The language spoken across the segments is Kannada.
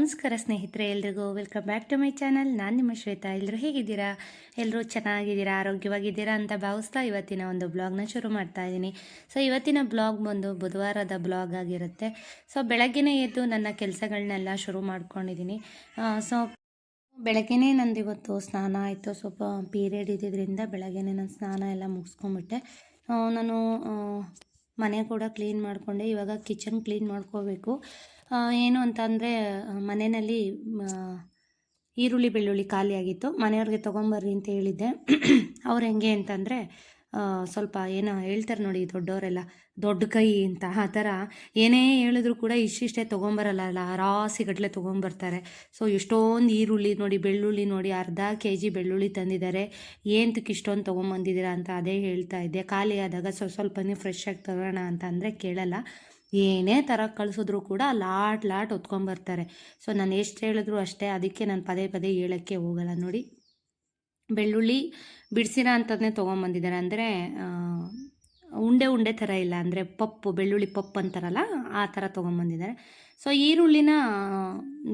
ನಮಸ್ಕಾರ ಸ್ನೇಹಿತರೆ, ಎಲ್ರಿಗೂ welcome back to my channel ನಾನು ನಿಮ್ಮ ಶ್ವೇತಾ. ಎಲ್ಲರೂ ಹೇಗಿದ್ದೀರಾ? ಎಲ್ಲರೂ ಚೆನ್ನಾಗಿದ್ದೀರಾ? ಆರೋಗ್ಯವಾಗಿದ್ದೀರಾ ಅಂತ ಭಾವಿಸ್ತಾ ಇವತ್ತಿನ ಒಂದು ಬ್ಲಾಗ್ನ ಶುರು ಮಾಡ್ತಾ ಇದ್ದೀನಿ. ಸೊ ಇವತ್ತಿನ ಬ್ಲಾಗ್ ಬಂದು ಬುಧವಾರದ ಬ್ಲಾಗ್ ಆಗಿರುತ್ತೆ. ಸೊ ಬೆಳಗ್ಗೆನೇ ಎದ್ದು ನನ್ನ ಕೆಲಸಗಳನ್ನೆಲ್ಲ ಶುರು ಮಾಡ್ಕೊಂಡಿದ್ದೀನಿ. ಸೊ ಬೆಳಗ್ಗೆನೇ ನಂದು ಇವತ್ತು ಸ್ನಾನ ಆಯಿತು. ಸ್ವಲ್ಪ ಪೀರಿಯಡ್ ಇದ್ದಿದ್ದರಿಂದ ಬೆಳಗ್ಗೆನೇ ನಾನು ಸ್ನಾನ ಎಲ್ಲ ಮುಗಿಸ್ಕೊಂಬಿಟ್ಟೆ ನಾನು ಮನೆ ಕೂಡ ಕ್ಲೀನ್ ಮಾಡಿಕೊಂಡೆ. ಇವಾಗ ಕಿಚನ್ ಕ್ಲೀನ್ ಮಾಡ್ಕೋಬೇಕು. ಏನು ಅಂತಂದರೆ ಮನೆಯಲ್ಲಿ ಆ, ಈರುಳ್ಳಿ ಬೆಳ್ಳುಳ್ಳಿ ಖಾಲಿಯಾಗಿತ್ತು ಮನೆಯವ್ರಿಗೆ ತೊಗೊಂಬರ್ರಿ ಅಂತ ಹೇಳಿದ್ದೆ. ಅವ್ರು ಹೆಂಗೆ ಅಂತಂದರೆ ಸ್ವಲ್ಪ ಏನೋ ಹೇಳ್ತಾರೆ ನೋಡಿ ದೊಡ್ಡವರೆಲ್ಲ ದೊಡ್ಡ ಕೈ ಅಂತ ಆ ಥರ. ಏನೇ ಹೇಳಿದ್ರು ಕೂಡ ಇಷ್ಟಿಷ್ಟೇ ತೊಗೊಂಬರಲ್ಲ ರಾಸಿಗಟ್ಟಲೆ ತೊಗೊಂಬರ್ತಾರೆ. ಸೊ ಎಷ್ಟೊಂದು ಈರುಳ್ಳಿ ನೋಡಿ ಬೆಳ್ಳುಳ್ಳಿ ನೋಡಿ ಅರ್ಧ ಕೆ ಜಿ ಬೆಳ್ಳುಳ್ಳಿ ತಂದಿದ್ದಾರೆ. ಏನಕ್ಕೆ ಇಷ್ಟೊಂದು ತೊಗೊಂಬಂದಿದ್ದೀರಾ? ಅಂತ ಅದೇ ಹೇಳ್ತಾ ಇದ್ದೆ. ಖಾಲಿ ಆದಾಗ ಸ್ವಲ್ಪ ಸ್ವಲ್ಪನೇ ಫ್ರೆಶ್ ಆಗಿ ತಗೋಣ ಅಂತ ಅಂದರೆ ಕೇಳಲ್ಲ. ಏನೇ ಥರ ಕಳಿಸಿದ್ರು ಕೂಡ ಲಾಟ್ ಲಾಟ್ ಹೊತ್ಕೊಂಬರ್ತಾರೆ ಸೊ ನಾನು ಎಷ್ಟು ಹೇಳಿದ್ರು ಅಷ್ಟೇ, ಅದಕ್ಕೆ ನಾನು ಪದೇ ಪದೇ ಹೇಳೋಕ್ಕೆ ಹೋಗಲ್ಲ ನೋಡಿ. ಬೆಳ್ಳುಳ್ಳಿ ಬಿಡಿಸಿರ ಅಂಥದ್ದನ್ನೇ ತೊಗೊಂಬಂದಿದ್ದಾರೆ ಅಂದರೆ ಉಂಡೆ ಉಂಡೆ ಥರ ಇಲ್ಲ. ಅಂದರೆ, ಪಪ್ಪು, ಬೆಳ್ಳುಳ್ಳಿ ಪಪ್ಪು ಅಂತಾರಲ್ಲ, ಆ ಥರ ತೊಗೊಂಬಂದಿದ್ದಾರೆ ಸೊ ಈರುಳ್ಳಿನ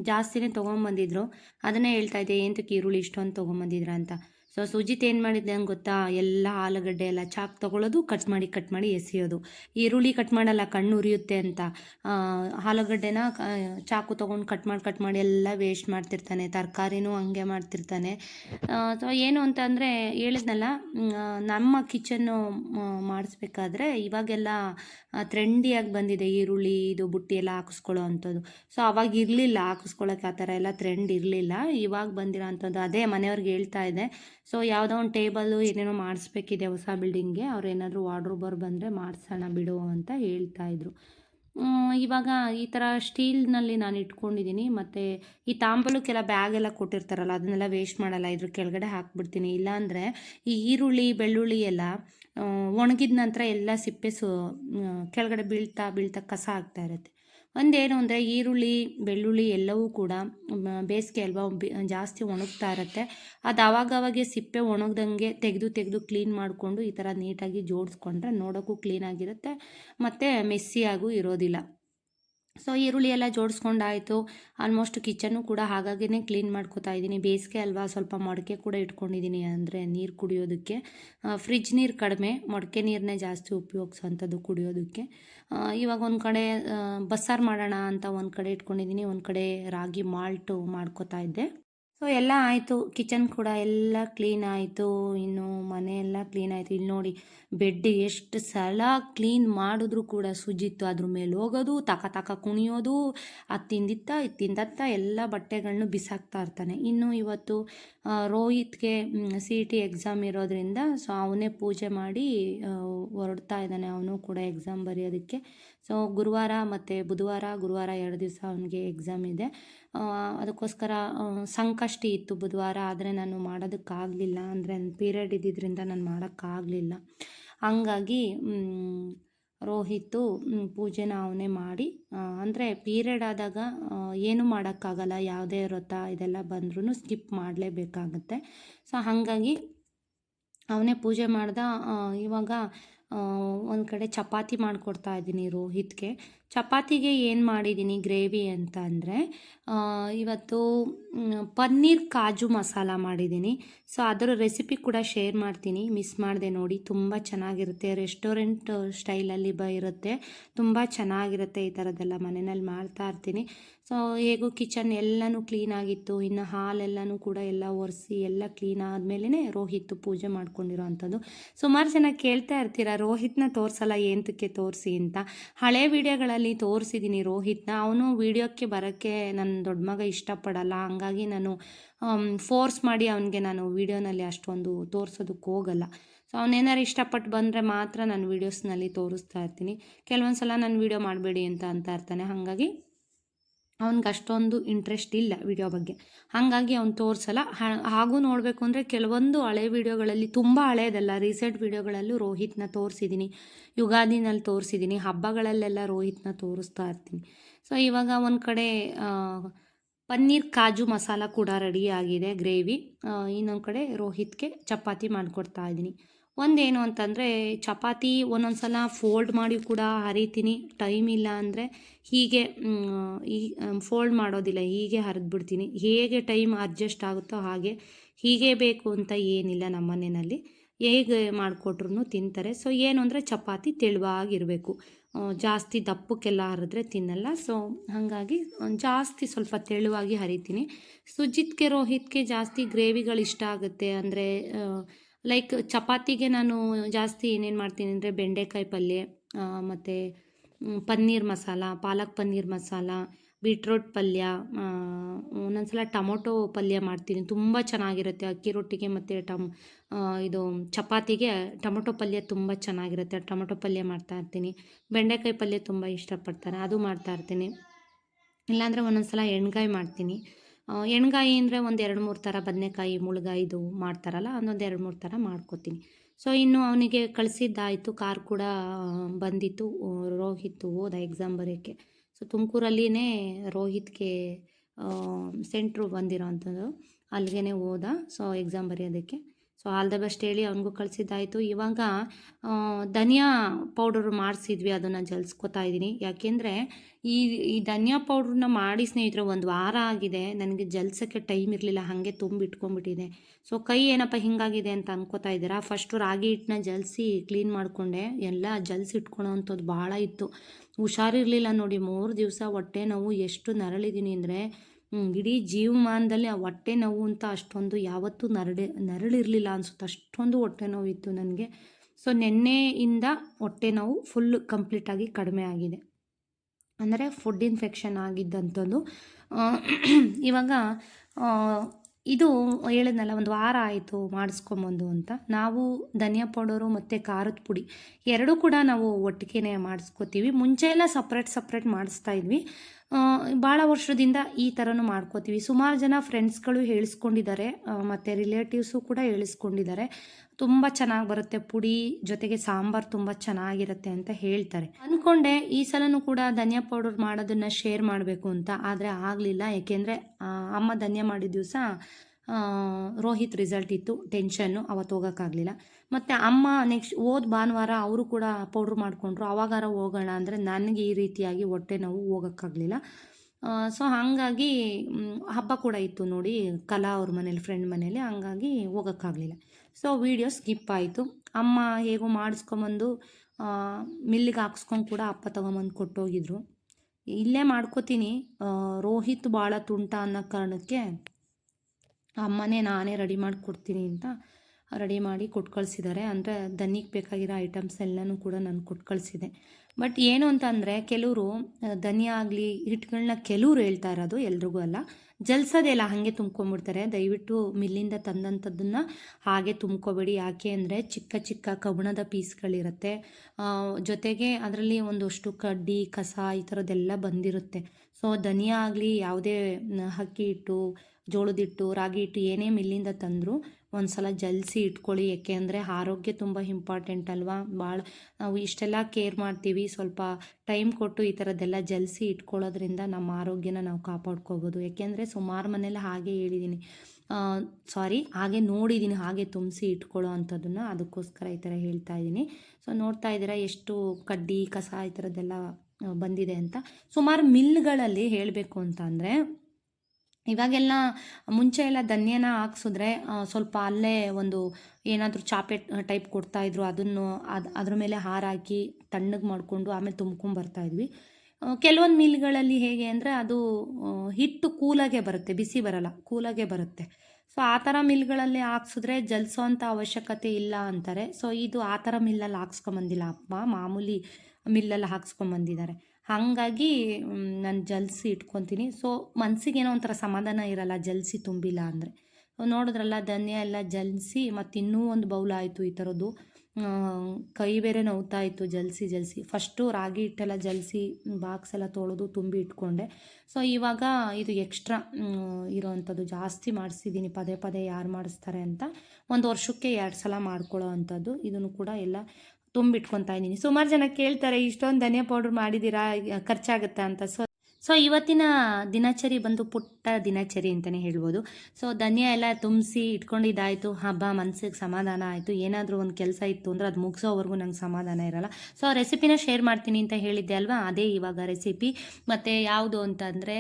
ಜಾಸ್ತಿನೇ ತೊಗೊಂಬಂದಿದ್ರು ಅದನ್ನೇ ಹೇಳ್ತಾ ಇದ್ದೆ ಏನಕ್ಕೆ ಈರುಳ್ಳಿ ಇಷ್ಟೊಂದು ತೊಗೊಂಬಂದಿದ್ರ ಅಂತ. ಸೊ ಸುಜಿತ್ ಏನು ಮಾಡಿದ್ದೆ ಹಂಗೆ ಗೊತ್ತಾ? ಎಲ್ಲ ಆಲೂಗಡ್ಡೆ ಎಲ್ಲ ಚಾಕ್ ತೊಗೊಳ್ಳೋದು ಕಟ್ ಮಾಡಿ ಕಟ್ ಮಾಡಿ ಎಸೆಯೋದು. ಈರುಳ್ಳಿ ಕಟ್ ಮಾಡಲ್ಲ, ಕಣ್ಣು ಉರಿಯುತ್ತೆ ಅಂತ. ಆಲೂಗಡ್ಡೆನ ಚಾಕು ತೊಗೊಂಡು ಕಟ್ ಮಾಡಿ ಕಟ್ ಮಾಡಿ ಎಲ್ಲ ವೇಸ್ಟ್ ಮಾಡ್ತಿರ್ತಾನೆ, ತರಕಾರಿನೂ ಹಂಗೆ ಮಾಡ್ತಿರ್ತಾನೆ. ಸೊ ಏನು ಅಂತ ಅಂದರೆ ಹೇಳಿದ್ನಲ್ಲ ನಮ್ಮ ಕಿಚನ್ನು ಮಾಡಿಸ್ಬೇಕಾದ್ರೆ ಇವಾಗೆಲ್ಲ ಟ್ರೆಂಡಿಯಾಗಿ ಬಂದಿದೆ ಈರುಳ್ಳಿ, ಇದು ಬುಟ್ಟಿ ಎಲ್ಲ ಹಾಕಿಸ್ಕೊಳ್ಳೋ ಅಂಥದ್ದು. ಸೊ ಅವಾಗ ಇರಲಿಲ್ಲ ಹಾಕಿಸ್ಕೊಳ್ಳೋಕೆ ಆ ಥರ ಎಲ್ಲ ಟ್ರೆಂಡ್ ಇರಲಿಲ್ಲ. ಇವಾಗ ಬಂದಿರೋ ಅಂಥದ್ದು ಅದೇ ಮನೆಯವ್ರಿಗೆ ಹೇಳ್ತಾ ಇದೆ ಸೊ ಯಾವುದೋ ಒಂದು ಟೇಬಲ್ಲು ಏನೇನೋ ಮಾಡಿಸ್ಬೇಕಿದೆ ಹೊಸ ಬಿಲ್ಡಿಂಗ್ಗೆ ಅವ್ರು ಏನಾದರೂ ವಾರ್ಡ್ರೋಬರ್ ಬಂದರೆ ಮಾಡಿಸೋಣ ಬಿಡು ಅಂತ ಹೇಳ್ತಾ ಇದ್ರು. ಇವಾಗ ಈ ಥರ ಸ್ಟೀಲ್ನಲ್ಲಿ ನಾನು ಇಟ್ಕೊಂಡಿದ್ದೀನಿ ಮತ್ತು ಈ ತಾಂಬೂಲಕ್ಕೆಲ್ಲ ಬ್ಯಾಗ್ ಎಲ್ಲ ಕೊಟ್ಟಿರ್ತಾರಲ್ಲ, ಅದನ್ನೆಲ್ಲ ವೇಸ್ಟ್ ಮಾಡಲ್ಲ, ಇದ್ರ ಕೆಳಗಡೆ ಹಾಕ್ಬಿಡ್ತೀನಿ. ಇಲ್ಲಾಂದರೆ ಈ ಈರುಳ್ಳಿ, ಬೆಳ್ಳುಳ್ಳಿ ಎಲ್ಲ ಒಣಗಿದ ನಂತರ ಎಲ್ಲ ಸಿಪ್ಪೆ ಸು ಕೆಳಗಡೆ ಬೀಳ್ತಾ ಬೀಳ್ತಾ ಕಸ ಆಗ್ತಾ ಇರುತ್ತೆ. ಒಂದೇನು ಅಂದರೆ ಈರುಳ್ಳಿ, ಬೆಳ್ಳುಳ್ಳಿ ಎಲ್ಲವೂ ಕೂಡ ಬೇಸಿಗೆ ಅಲ್ವಾ ಜಾಸ್ತಿ ಒಣಗ್ತಾ ಇರುತ್ತೆ. ಅದು ಆವಾಗವಾಗೆ ಸಿಪ್ಪೆ ಒಣಗ್ದಂಗೆ ತೆಗೆದು ತೆಗೆದು ಕ್ಲೀನ್ ಮಾಡಿಕೊಂಡು ಈ ಥರ ನೀಟಾಗಿ ಜೋಡಿಸ್ಕೊಂಡ್ರೆ ನೋಡೋಕ್ಕೂ ಕ್ಲೀನಾಗಿರುತ್ತೆ. ಮತ್ತು ಮೆಸ್ಸಿಯಾಗೂ ಇರೋದಿಲ್ಲ. ಸೊ ಈರುಳ್ಳಿ ಎಲ್ಲ ಜೋಡಿಸ್ಕೊಂಡಾಯಿತು. ಆಲ್ಮೋಸ್ಟ್ ಕಿಚನ್ನು ಕೂಡ ಹಾಗಾಗಿನೇ ಕ್ಲೀನ್ ಮಾಡ್ಕೋತಾ ಇದ್ದೀನಿ. ಬೇಸಿಗೆ ಅಲ್ವಾ, ಸ್ವಲ್ಪ ಮೊಡಕೆ ಕೂಡ ಇಟ್ಕೊಂಡಿದ್ದೀನಿ ಅಂದರೆ ನೀರು ಕುಡಿಯೋದಕ್ಕೆ. ಫ್ರಿಜ್ ನೀರು ಕಡಿಮೆ, ಮೊಡಕೆ ನೀರನ್ನೇ ಜಾಸ್ತಿ ಉಪಯೋಗಿಸೋಂಥದ್ದು ಕುಡಿಯೋದಕ್ಕೆ. ಇವಾಗ ಒಂದು ಕಡೆ ಬಸ್ಸಾರು ಮಾಡೋಣ ಅಂತ ಒಂದು ಕಡೆ ಇಟ್ಕೊಂಡಿದ್ದೀನಿ, ಒಂದು ಕಡೆ ರಾಗಿ ಮಾಲ್ಟು ಮಾಡ್ಕೋತಾ ಇದ್ದೆ. ಸೊ ಎಲ್ಲ ಆಯಿತು. ಕಿಚನ್ ಕೂಡ ಎಲ್ಲ ಕ್ಲೀನ್ ಆಯಿತು. ಇನ್ನು ಮನೆ ಎಲ್ಲ ಕ್ಲೀನ್ ಆಯಿತು. ಇಲ್ಲಿ ನೋಡಿ ಬೆಡ್ ಎಷ್ಟು ಸಲ ಕ್ಲೀನ್ ಮಾಡಿದ್ರು ಕೂಡ ಸುಜಿತ್ತು. ಅದ್ರ ಮೇಲೆ ಹೋಗೋದು, ತಕ ತಕ ಕುಣಿಯೋದು, ಅದು ತಿಂದಿತ್ತ ತಿಂದತ್ತ, ಎಲ್ಲ ಬಟ್ಟೆಗಳನ್ನೂ ಬಿಸಾಕ್ತಾ ಇರ್ತಾನೆ. ಇನ್ನು ಇವತ್ತು ರೋಹಿತ್ಗೆ ಸಿ ಟಿ ಎಕ್ಸಾಮ್ ಇರೋದ್ರಿಂದ ಸೊ ಅವನೇ ಪೂಜೆ ಮಾಡಿ ಹೊರಡ್ತಾ ಇದ್ದಾನೆ. ಅವನು ಕೂಡ ಎಕ್ಸಾಮ್ ಬರೆಯೋದಕ್ಕೆ. ಸೊ ಗುರುವಾರ ಮತ್ತು ಬುಧವಾರ, ಗುರುವಾರ ಎರಡು ದಿವಸ ಅವನಿಗೆ ಎಕ್ಸಾಮ್ ಇದೆ. ಅದಕ್ಕೋಸ್ಕರ ಸಂಕಷ್ಟಿ ಇತ್ತು ಬುಧವಾರ, ಆದರೆ ನಾನು ಮಾಡೋದಕ್ಕಾಗಲಿಲ್ಲ. ಅಂದರೆ ಪೀರಿಯಡ್ ಇದ್ದಿದ್ದರಿಂದ ನಾನು ಮಾಡೋಕ್ಕಾಗಲಿಲ್ಲ. ಹಂಗಾಗಿ ರೋಹಿತು ಪೂಜೆನ ಅವನೇ ಮಾಡಿ ಅಂದರೆ ಪೀರಿಯಡ್ ಆದಾಗ ಏನು ಮಾಡೋಕ್ಕಾಗಲ್ಲ. ಯಾವುದೇ ವ್ರತ ಇದೆಲ್ಲ ಬಂದ್ರೂ ಸ್ಕಿಪ್ ಮಾಡಲೇಬೇಕಾಗುತ್ತೆ. ಸೊ ಹಾಗಾಗಿ ಅವನೇ ಪೂಜೆ ಮಾಡ್ದ ಇವಾಗ ಒಂದು ಕಡೆ ಚಪಾತಿ ಮಾಡಿಕೊಡ್ತಾ ಇದ್ದೀನಿ ರೋಹಿತ್ಗೆ. ಚಪಾತಿಗೆ ಏನು ಮಾಡಿದ್ದೀನಿ ಗ್ರೇವಿ ಅಂತ ಅಂದರೆ ಇವತ್ತು ಪನ್ನೀರ್ ಕಾಜು ಮಸಾಲ ಮಾಡಿದ್ದೀನಿ ಸೊ, ಅದರ ರೆಸಿಪಿ ಕೂಡ ಶೇರ್ ಮಾಡ್ತೀನಿ. ಮಿಸ್ ಮಾಡಿದೆ ನೋಡಿ. ತುಂಬ ಚೆನ್ನಾಗಿರುತ್ತೆ. ರೆಸ್ಟೋರೆಂಟ್ ಸ್ಟೈಲಲ್ಲಿ ಬ, ಇರುತ್ತೆ. ತುಂಬ ಚೆನ್ನಾಗಿರುತ್ತೆ ಈ ಥರದ್ದೆಲ್ಲ ಮನೆಯಲ್ಲಿ ಮಾಡ್ತಾ ಇರ್ತೀನಿ. ಸೊ, ಹೇಗೂ ಕಿಚನ್ ಎಲ್ಲನೂ ಕ್ಲೀನಾಗಿತ್ತು ಇನ್ನು ಹಾಲೆಲ್ಲನೂ ಕೂಡ ಎಲ್ಲ ಒರೆಸಿ, ಎಲ್ಲ ಕ್ಲೀನ್ ಆದಮೇಲೆ ರೋಹಿತ್ ಪೂಜೆ ಮಾಡ್ಕೊಂಡಿರೋ ಅಂಥದ್ದು. ಸುಮಾರು ಜನ ಕೇಳ್ತಾ ಇರ್ತೀರ, ರೋಹಿತ್ನ ತೋರಿಸಲ್ಲ, ಏಂತಕ್ಕೆ ತೋರಿಸಿ? ಅಂತ. ಹಳೆ ವಿಡಿಯೋಗಳಲ್ಲಿ ತೋರಿಸಿದ್ದೀನಿ ರೋಹಿತ್ನ. ಅವನು ವಿಡಿಯೋಕ್ಕೆ ಬರೋಕ್ಕೆ ನನ್ನ ದೊಡ್ಡ ಮಗ ಇಷ್ಟಪಡಲ್ಲ. ಹಂಗಾಗಿ ನಾನು ಫೋರ್ಸ್ ಮಾಡಿ ಅವನಿಗೆ ನಾನು ವಿಡಿಯೋನಲ್ಲಿ ಅಷ್ಟೊಂದು ತೋರಿಸೋದಕ್ಕೆ ಹೋಗಲ್ಲ. ಸೊ ಅವನೇನಾರು ಇಷ್ಟಪಟ್ಟು ಬಂದರೆ ಮಾತ್ರ ನಾನು ವೀಡಿಯೋಸ್ನಲ್ಲಿ ತೋರಿಸ್ತಾ ಇರ್ತೀನಿ. ಕೆಲವೊಂದು ಸಲ ನಾನು ವೀಡಿಯೋ ಮಾಡಬೇಡಿ ಅಂತ ಅಂತ ಇರ್ತಾನೆ. ಹಾಗಾಗಿ ಅವ್ನಿಗೆ ಅಷ್ಟೊಂದು ಇಂಟ್ರೆಸ್ಟ್ ಇಲ್ಲ ವಿಡಿಯೋ ಬಗ್ಗೆ. ಹಾಗಾಗಿ ಅವ್ನು ತೋರಿಸಲ್ಲ. ಹಾಗೂ ನೋಡಬೇಕು ಅಂದರೆ ಕೆಲವೊಂದು ಹಳೆ ವಿಡಿಯೋಗಳಲ್ಲಿ ತುಂಬ ಹಳೆಯದಲ್ಲ ರೀಸೆಂಟ್ ವಿಡಿಯೋಗಳಲ್ಲೂ ರೋಹಿತ್ನ ತೋರಿಸಿದ್ದೀನಿ ಯುಗಾದಿನಲ್ಲಿ ತೋರಿಸಿದ್ದೀನಿ ಹಬ್ಬಗಳಲ್ಲೆಲ್ಲ ರೋಹಿತ್ನ ತೋರಿಸ್ತಾ ಇರ್ತೀನಿ. ಸೊ ಇವಾಗ ಒಂದು ಕಡೆ ಪನ್ನೀರ್ ಕಾಜು ಮಸಾಲ ಕೂಡ ರೆಡಿ ಆಗಿದೆ ಗ್ರೇವಿ ಇನ್ನೊಂದು ಕಡೆ ರೋಹಿತ್ಗೆ ಚಪಾತಿ ಮಾಡಿಕೊಡ್ತಾ ಇದ್ದೀನಿ. ಒಂದೇನು ಅಂತಂದರೆ ಚಪಾತಿ ಒಂದೊಂದು ಸಲ ಫೋಲ್ಡ್ ಮಾಡಿ ಕೂಡ ಹರಿತೀನಿ ಟೈಮ್ ಇಲ್ಲ ಅಂದರೆ ಹೀಗೆ ಈ ಫೋಲ್ಡ್ ಮಾಡೋದಿಲ್ಲ, ಹೀಗೆ ಹರಿದ್ಬಿಡ್ತೀನಿ. ಹೇಗೆ ಟೈಮ್ ಅಡ್ಜಸ್ಟ್ ಆಗುತ್ತೋ ಹಾಗೆ, ಹೀಗೆ ಬೇಕು ಅಂತ ಏನಿಲ್ಲ ನಮ್ಮ ಮನೆಯಲ್ಲಿ. ಹೇಗೆ ಮಾಡಿಕೊಟ್ರು ತಿಂತಾರೆ. ಸೊ ಏನು ಅಂದರೆ ಚಪಾತಿ ತೆಳುವಾಗಿರಬೇಕು. ಜಾಸ್ತಿ ದಪ್ಪಕ್ಕೆಲ್ಲ ಹರಿದ್ರೆ ತಿನ್ನಲ್ಲ. ಸೊ ಹಾಗಾಗಿ ಜಾಸ್ತಿ ಸ್ವಲ್ಪ ತೆಳುವಾಗಿ ಹರಿತೀನಿ. ಸುಜಿತ್ಗೆ, ರೋಹಿತ್ಗೆ ಜಾಸ್ತಿ ಗ್ರೇವಿಗಳು ಇಷ್ಟ ಆಗುತ್ತೆ ಅಂದರೆ ಲೈಕ್ ಚಪಾತಿಗೆ ನಾನು ಜಾಸ್ತಿ ಏನೇನು ಮಾಡ್ತೀನಿ ಅಂದರೆ ಬೆಂಡೆಕಾಯಿ ಪಲ್ಯ ಮತ್ತು ಪನ್ನೀರ್ ಮಸಾಲ, ಪಾಲಕ್ ಪನ್ನೀರ್ ಮಸಾಲ, ಬೀಟ್ರೋಟ್ ಪಲ್ಯ ಒಂದೊಂದು ಒಂದೊಂದ್ಸಲ ಟೊಮೊಟೊ ಪಲ್ಯ ಮಾಡ್ತೀನಿ. ತುಂಬ ಚೆನ್ನಾಗಿರುತ್ತೆ ಅಕ್ಕಿ ರೊಟ್ಟಿಗೆ ಮತ್ತು ಟಮ್ ಇದು ಚಪಾತಿಗೆ ಟೊಮೊಟೊ ಪಲ್ಯ ತುಂಬ ಚೆನ್ನಾಗಿರುತ್ತೆ. ಟೊಮೊಟೊ ಪಲ್ಯ ಮಾಡ್ತಾ ಇರ್ತೀನಿ. ಬೆಂಡೆಕಾಯಿ ಪಲ್ಯ ತುಂಬ ಇಷ್ಟಪಡ್ತಾರೆ. ಅದು ಮಾಡ್ತಾ ಇರ್ತೀನಿ. ಇಲ್ಲಾಂದರೆ ಒಂದೊಂದು ಸಲ ಎಣ್ಗಾಯಿ ಮಾಡ್ತೀನಿ. ಎಣ್ಗಾಯಿ ಅಂದರೆ ಒಂದು ಎರಡು ಮೂರು ಥರ ಬದನೆಕಾಯಿ ಮುಳುಗಾಯಿದು ಮಾಡ್ತಾರಲ್ಲ, ಅದೊಂದು ಎರಡು ಮೂರು ಥರ ಮಾಡ್ಕೋತೀನಿ. ಸೊ ಇನ್ನು ಅವನಿಗೆ ಕಳಿಸಿದ್ದಾಯಿತು, ಕಾರ್ ಕೂಡ ಬಂದಿತ್ತು ರೋಹಿತ್ ಹೋದ ಎಕ್ಸಾಮ್ ಬರೆಯೋಕ್ಕೆ. ಸೊ ತುಮಕೂರಲ್ಲಿನೇ ರೋಹಿತ್ಗೆ ಸೆಂಟ್ರು ಬಂದಿರೋ ಅಂಥದ್ದು ಅಲ್ಲಿಗೆ ಹೋದ ಸೊ ಎಕ್ಸಾಮ್ ಬರೆಯೋದಕ್ಕೆ. ಸೊ ಆಲ್ ದ ಬೆಸ್ಟ್ ಹೇಳಿ ಅವನಿಗೂ ಕಳಿಸಿದ್ದಾಯಿತು. ಇವಾಗ ಧನಿಯಾ ಪೌಡರ್ ಮಾಡಿಸಿದ್ವಿ ಅದನ್ನು ಜಲ್ಸ್ಕೊತಾ ಇದ್ದೀನಿ ಯಾಕೆಂದರೆ, ಈ ಈ ಧನಿಯಾ ಪೌಡ್ರನ್ನ ಮಾಡಿ ಸ್ನೇಹಿತರೆ ಒಂದು ವಾರ ಆಗಿದೆ. ನನಗೆ ಜಲ್ಸೋಕ್ಕೆ ಟೈಮ್ ಇರಲಿಲ್ಲ, ಹಾಗೆ ತುಂಬಿಟ್ಕೊಂಡ್ಬಿಟ್ಟಿದೆ. ಸೊ ಕೈ ಏನಪ್ಪ ಹಿಂಗಾಗಿದೆ ಅಂತ ಅನ್ಕೋತಾ ಇದ್ದೀರಾ? ಫಸ್ಟು ರಾಗಿ ಹಿಟ್ಟನ್ನ ಜಲ್ಸಿ ಕ್ಲೀನ್ ಮಾಡಿಕೊಂಡೆ. ಎಲ್ಲ ಜಲ್ಸಿ ಇಟ್ಕೊಳೋ ಅಂಥದ್ದು ಭಾಳ ಇತ್ತು. ಹುಷಾರಿರಲಿಲ್ಲ ನೋಡಿ, ಮೂರು ದಿವಸ ಹೊಟ್ಟೆ ನೋವು, ಎಷ್ಟು ನರಳಿದ್ದೀನಿ ಅಂದರೆ ಇಡೀ ಜೀವಮಾನದಲ್ಲಿ ಆ ಹೊಟ್ಟೆ ನೋವು ಅಂತ ಅಷ್ಟೊಂದು ಯಾವತ್ತೂ ನರಳಿ ನರಳಿರಲಿಲ್ಲ ಅನ್ಸುತ್ತೆ. ಅಷ್ಟೊಂದು ಹೊಟ್ಟೆ ನೋವಿತ್ತು ನನಗೆ. ಸೊ ನಿನ್ನೆಯಿಂದ ಹೊಟ್ಟೆ ನೋವು ಫುಲ್ ಕಂಪ್ಲೀಟಾಗಿ ಕಡಿಮೆ ಆಗಿದೆ. ಅಂದರೆ ಫುಡ್ ಇನ್ಫೆಕ್ಷನ್ ಆಗಿದ್ದಂಥದ್ದು. ಇವಾಗ ಇದು ಹೇಳಿದ್ನಲ್ಲ, ಒಂದು ವಾರ ಆಯಿತು ಮಾಡಿಸ್ಕೊಂಬಂದು ಅಂತ. ನಾವು ಧನಿಯಾ ಪೌಡರು ಮತ್ತು ಖಾರದ ಪುಡಿ ಎರಡೂ ಕೂಡ ನಾವು ಒಟ್ಟಿಗೆ ಮಾಡಿಸ್ಕೋತೀವಿ. ಮುಂಚೆ ಎಲ್ಲ ಸಪ್ರೇಟ್ ಸಪ್ರೇಟ್ ಮಾಡಿಸ್ತಾ ಇದ್ವಿ. ಭಾಳ ವರ್ಷದಿಂದ ಈ ಥರನೂ ಮಾಡ್ಕೋತೀವಿ. ಸುಮಾರು ಜನ ಫ್ರೆಂಡ್ಸ್ಗಳು ಹೇಳಿಸ್ಕೊಂಡಿದ್ದಾರೆ. ಮತ್ತು ರಿಲೇಟಿವ್ಸು ಕೂಡ ಹೇಳಿಸ್ಕೊಂಡಿದ್ದಾರೆ. ತುಂಬ ಚೆನ್ನಾಗಿ ಬರುತ್ತೆ. ಪುಡಿ ಜೊತೆಗೆ ಸಾಂಬಾರು ತುಂಬ ಚೆನ್ನಾಗಿರುತ್ತೆ ಅಂತ ಹೇಳ್ತಾರೆ. ಅಂದ್ಕೊಂಡೆ ಈ ಸಲನೂ ಕೂಡ ಧನಿಯಾ ಪೌಡರ್ ಮಾಡೋದನ್ನು ಶೇರ್ ಮಾಡಬೇಕು ಅಂತ. ಆದರೆ ಆಗಲಿಲ್ಲ. ಏಕೆಂದರೆ ಅಮ್ಮ ಧನಿಯಾ ಮಾಡಿದ ದಿವಸ ರೋಹಿತ್ ರಿಸಲ್ಟ್ ಇತ್ತು. ಟೆನ್ಷನ್ನು ಅವತ್ತು ಹೋಗೋಕ್ಕಾಗಲಿಲ್ಲ ಮತ್ತು ಅಮ್ಮ ನೆಕ್ಸ್ಟ್ ಹೋದ ಭಾನುವಾರ ಅವರು ಕೂಡ ಪೌಡ್ರ್ ಮಾಡಿಕೊಂಡ್ರು. ಅವಾಗಾರ ಹೋಗೋಣ ಅಂದರೆ ನನಗೆ ಈ ರೀತಿಯಾಗಿ ಹೊಟ್ಟೆ ನೋವು ಹೋಗೋಕ್ಕಾಗಲಿಲ್ಲ. ಸೊ ಹಾಗಾಗಿ ಹಬ್ಬ ಕೂಡ ಇತ್ತು ನೋಡಿ ಕಲಾ ಅವ್ರ ಮನೇಲಿ ಫ್ರೆಂಡ್ ಮನೇಲಿ, ಹಂಗಾಗಿ ಹೋಗೋಕ್ಕಾಗಲಿಲ್ಲ. ಸೊ ವೀಡಿಯೋ ಸ್ಕಿಪ್ ಆಯಿತು. ಅಮ್ಮ ಹೇಗೋ ಮಾಡಿಸ್ಕೊಂಬಂದು ಮಿಲ್ಲಿಗೆ ಹಾಕ್ಸ್ಕೊಂಡು ಕೂಡ ಅಪ್ಪ ತಗೊಂಬಂದು ಕೊಟ್ಟೋಗಿದ್ರು. ಇಲ್ಲೇ ಮಾಡ್ಕೋತೀನಿ. ರೋಹಿತ್ ಭಾಳ ತುಂಟ ಅನ್ನೋ ಕಾರಣಕ್ಕೆ ಅಮ್ಮನೇ ನಾನೇ ರೆಡಿ ಮಾಡಿಕೊಡ್ತೀನಿ ಅಂತ ರೆಡಿ ಮಾಡಿ ಕೊಟ್ಟು ಕಳಿಸಿದ್ದಾರೆ ಅಂದರೆ ದನಿಗೆ ಬೇಕಾಗಿರೋ ಐಟಮ್ಸ್ ಎಲ್ಲನೂ ಕೂಡ ನಾನು ಕೊಟ್ಟು ಕಳಿಸಿದೆ ಬಟ್ ಏನು ಅಂತ ಅಂದರೆ ಕೆಲವರು ಧನಿಯಾ ಆಗಲಿ ಹಿಟ್ಟುಗಳನ್ನ ಕೆಲವರು ಹೇಳ್ತಾ ಇರೋದು ಎಲ್ರಿಗೂ ಅಲ್ಲ. ಜಲ್ಸೋದೆಲ್ಲ ಹಾಗೆ ತುಂಬ್ಕೊಂಬಿಡ್ತಾರೆ. ದಯವಿಟ್ಟು ಮಿಲ್ಲಿಂದ ತಂದಂಥದ್ದನ್ನು ಹಾಗೆ ತುಂಬ್ಕೋಬೇಡಿ. ಯಾಕೆ ಅಂದರೆ ಚಿಕ್ಕ ಚಿಕ್ಕ ಕಬ್ಬಣದ ಪೀಸ್ಗಳಿರುತ್ತೆ. ಜೊತೆಗೆ ಅದರಲ್ಲಿ ಒಂದಷ್ಟು ಕಡ್ಡಿ, ಕಸ ಈ ಥರದ್ದೆಲ್ಲ ಬಂದಿರುತ್ತೆ. ಸೊ ಧನಿಯಾ ಆಗಲಿ, ಯಾವುದೇ ಅಕ್ಕಿ ಹಿಟ್ಟು ಜೋಳದ ಹಿಟ್ಟು ರಾಗಿ ಹಿಟ್ಟು ಏನೇ ಮಿಲ್ಲಿಂದ ತಂದರೂ ಒಂದು ಸಲ ಜಲ್ಸಿ ಇಟ್ಕೊಳ್ಳಿ. ಏಕೆ ಅಂದರೆ ಆರೋಗ್ಯ ತುಂಬ ಇಂಪಾರ್ಟೆಂಟ್ ಅಲ್ವಾ? ಭಾಳ ನಾವು ಇಷ್ಟೆಲ್ಲ ಕೇರ್ ಮಾಡ್ತೀವಿ. ಸ್ವಲ್ಪ ಟೈಮ್ ಕೊಟ್ಟು ಈ ಥರದ್ದೆಲ್ಲ ಜಲ್ಸಿ ಇಟ್ಕೊಳ್ಳೋದ್ರಿಂದ ನಮ್ಮ ಆರೋಗ್ಯನ ನಾವು ಕಾಪಾಡ್ಕೋಬೋದು. ಏಕೆಂದರೆ ಸುಮಾರು ಮನೇಲಿ ಹಾಗೆ ಹೇಳಿದ್ದೀನಿ ಸಾರಿ ಹಾಗೆ ನೋಡಿದ್ದೀನಿ ಹಾಗೆ ತುಂಬಿಸಿ ಇಟ್ಕೊಳ್ಳೋ ಅಂಥದ್ದನ್ನು. ಅದಕ್ಕೋಸ್ಕರ ಈ ಥರ ಹೇಳ್ತಾ ಇದ್ದೀನಿ ಸೊ ನೋಡ್ತಾ ಇದ್ದೀರಾ ಎಷ್ಟು ಕಡ್ಡಿ, ಕಸ ಈ ಥರದ್ದೆಲ್ಲ ಬಂದಿದೆ ಅಂತ. ಸುಮಾರು ಮಿಲ್ಗಳಲ್ಲಿ ಹೇಳಬೇಕು ಅಂತ ಅಂದರೆ ಇವಾಗೆಲ್ಲ ಮುಂಚೆ ಎಲ್ಲ ಧನ್ಯನ ಹಾಕ್ಸಿದ್ರೆ ಸ್ವಲ್ಪ ಅಲ್ಲೇ ಒಂದು ಏನಾದರೂ ಚಾಪೆ ಟೈಪ್ ಕೊಡ್ತಾಯಿದ್ರು ಅದನ್ನು ಅದು, ಅದ್ರ ಮೇಲೆ ಹಾರಾಕಿ ತಣ್ಣಗೆ ಮಾಡಿಕೊಂಡು ಆಮೇಲೆ ತುಂಬ್ಕೊಂಡು ಬರ್ತಾಯಿದ್ವಿ ಕೆಲವೊಂದು ಮಿಲ್ಗಳಲ್ಲಿ ಹೇಗೆ ಅಂದರೆ ಅದು ಹಿಟ್ಟು ಕೂಲಾಗೆ ಬರುತ್ತೆ, ಬಿಸಿ ಬರಲ್ಲ, ಕೂಲಾಗೆ ಬರುತ್ತೆ. ಸೊ, ಆ ಥರ ಮಿಲ್ಗಳಲ್ಲಿ ಹಾಕ್ಸಿದ್ರೆ ಜಲ್ಸೋ ಅಂಥ ಅವಶ್ಯಕತೆ ಇಲ್ಲ ಅಂತಾರೆ. ಸೊ, ಇದು ಆ ಥರ ಮಿಲ್ಲಲ್ಲಿ ಹಾಕ್ಸ್ಕೊಂಬಂದಿಲ್ಲ, ಅಪ್ಪ, ಮಾಮೂಲಿ ಮಿಲ್ಲಲ್ಲಿ ಹಾಕ್ಸ್ಕೊಂಬಂದಿದ್ದಾರೆ. ಹಾಗಾಗಿ ನಾನು ಜಲ್ಸಿ ಇಟ್ಕೊತೀನಿ. ಸೊ ಮನಸ್ಸಿಗೇನೋ ಒಂಥರ ಸಮಾಧಾನ ಇರಲ್ಲ, ಜಲ್ಸಿ ತುಂಬಿಲ್ಲ ಅಂದರೆ. ನೋಡಿದ್ರಲ್ಲ, ಧನ್ಯ ಎಲ್ಲ ಜಲ್ಸಿ ಮತ್ತು ಇನ್ನೂ ಒಂದು ಬೌಲ್ ಆಯಿತು ಈ ಥರದ್ದು ಕೈ ಬೇರೆ ನೋವ್ತಾ ಇತ್ತು ಜಲ್ಸಿ ಜಲ್ಸಿ. ಫಸ್ಟು ರಾಗಿ ಹಿಟ್ಟೆಲ್ಲ ಜಲ್ಸಿ ಬಾಕ್ಸ್ ಎಲ್ಲ ತೊಳೆದು ತುಂಬಿ ಇಟ್ಕೊಂಡೆ. ಸೊ ಇವಾಗ ಇದು ಎಕ್ಸ್ಟ್ರಾ ಇರೋವಂಥದ್ದು ಜಾಸ್ತಿ ಮಾಡಿಸಿದ್ದೀನಿ ಪದೇ ಪದೇ ಯಾರು ಮಾಡಿಸ್ತಾರೆ ಅಂತ. ಒಂದು ವರ್ಷಕ್ಕೆ ಎರಡು ಸಲ ಮಾಡ್ಕೊಳ್ಳೋ ಅಂಥದ್ದು. ಇದನ್ನು ಕೂಡ ಎಲ್ಲ ತುಂಬಿಟ್ಕೊತಾ ಇದ್ದೀನಿ. ಸುಮಾರು ಜನ ಕೇಳ್ತಾರೆ, ಇಷ್ಟೊಂದು ಧನಿಯಾ ಪೌಡ್ರ್ ಮಾಡಿದ್ದೀರಾ ಖರ್ಚಾಗುತ್ತಾ? ಅಂತ. ಸೊ ಸೊ ಇವತ್ತಿನ ದಿನಚರಿ ಬಂದು ಪುಟ್ಟ ದಿನಚರಿ ಅಂತಲೇ ಹೇಳ್ಬೋದು. ಸೊ ಧನ್ಯ ಎಲ್ಲ ತುಂಬಿಸಿ ಇಟ್ಕೊಂಡಿದ್ದಾಯಿತು. ಹಬ್ಬ ಮನಸ್ಸಿಗೆ ಸಮಾಧಾನ ಆಯಿತು. ಏನಾದರೂ ಒಂದು ಕೆಲಸ ಇತ್ತು ಅಂದರೆ ಅದು ಮುಗಿಸೋವರೆಗೂ ನಂಗೆ ಸಮಾಧಾನ ಇರಲ್ಲ. ಸೊ ರೆಸಿಪಿನ ಶೇರ್ ಮಾಡ್ತೀನಿ ಅಂತ ಹೇಳಿದ್ದೆ ಅಲ್ವಾ? ಅದೇ ಇವಾಗ ರೆಸಿಪಿ. ಮತ್ತು ಯಾವುದು ಅಂತಂದರೆ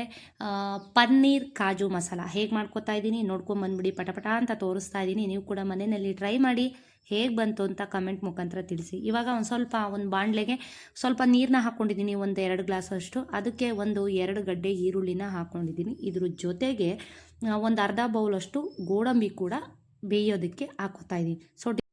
ಪನ್ನೀರ್ ಕಾಜು ಮಸಾಲ. ಹೇಗೆ ಮಾಡ್ಕೊತಾ ಇದ್ದೀನಿ? ನೋಡ್ಕೊಂಬಂದ್ಬಿಡಿ ಪಟಪಟ ಅಂತ ತೋರಿಸ್ತಾ ಇದ್ದೀನಿ. ನೀವು ಕೂಡ ಮನೆಯಲ್ಲಿ ಟ್ರೈ ಮಾಡಿ. ಹೇಗೆ ಬಂತು ಅಂತ ಕಮೆಂಟ್ ಮುಖಾಂತರ ತಿಳಿಸಿ. ಇವಾಗ ಒಂದು ಸ್ವಲ್ಪ ಒಂದು ಬಾಣಲೆಗೆ ಸ್ವಲ್ಪ ನೀರನ್ನ ಹಾಕ್ಕೊಂಡಿದ್ದೀನಿ ಒಂದು ಎರಡು ಗ್ಲಾಸ್ ಅಷ್ಟು. ಅದಕ್ಕೆ ಒಂದು ಎರಡು ಗಡ್ಡೆ ಈರುಳ್ಳಿನ ಹಾಕ್ಕೊಂಡಿದ್ದೀನಿ ಇದ್ರ ಜೊತೆಗೆ ಒಂದು ಅರ್ಧ ಬೌಲಷ್ಟು ಗೋಡಂಬಿ ಕೂಡ ಬೇಯೋದಕ್ಕೆ ಹಾಕೋತಾ ಇದ್ದೀನಿ ಸೊ